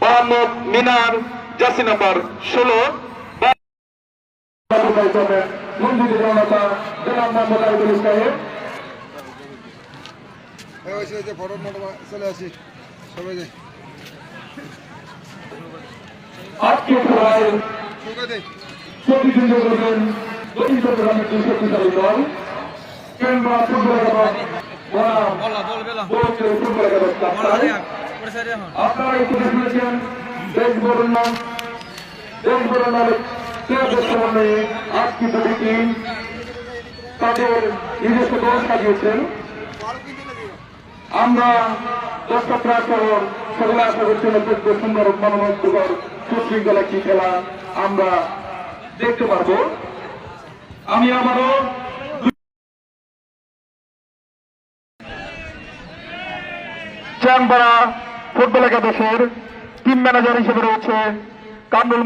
মোহাম্মদ মিনার jersey number ষোলো। আজকে খেলায় শুকা করবেন দক্ষিণ চট্টগ্রামের শক্তিশালী দল কিংবা ফুটবল একাদশ বনাম বরফের ফুটবল কাপ্তাই আপনারা ইতিহাস শুনেছেন দেশ বরণ্য দেশ বরণ্যের ক্রীড়াদের সমন্বয়ে আজকে দুটি তাদের নিজস্ব দল সাজিয়েছেন? আমরা দর্শকরা সহ সকলে আশা করছেন অত্যন্ত সুন্দর মনোমুগ্ধকর সুশৃঙ্খল একটি খেলা আমরা দেখতে পারব। আমি আমারও চানপাড়া ফুটবল একাদশের টিম ম্যানেজার হিসেবে রয়েছে কামরুল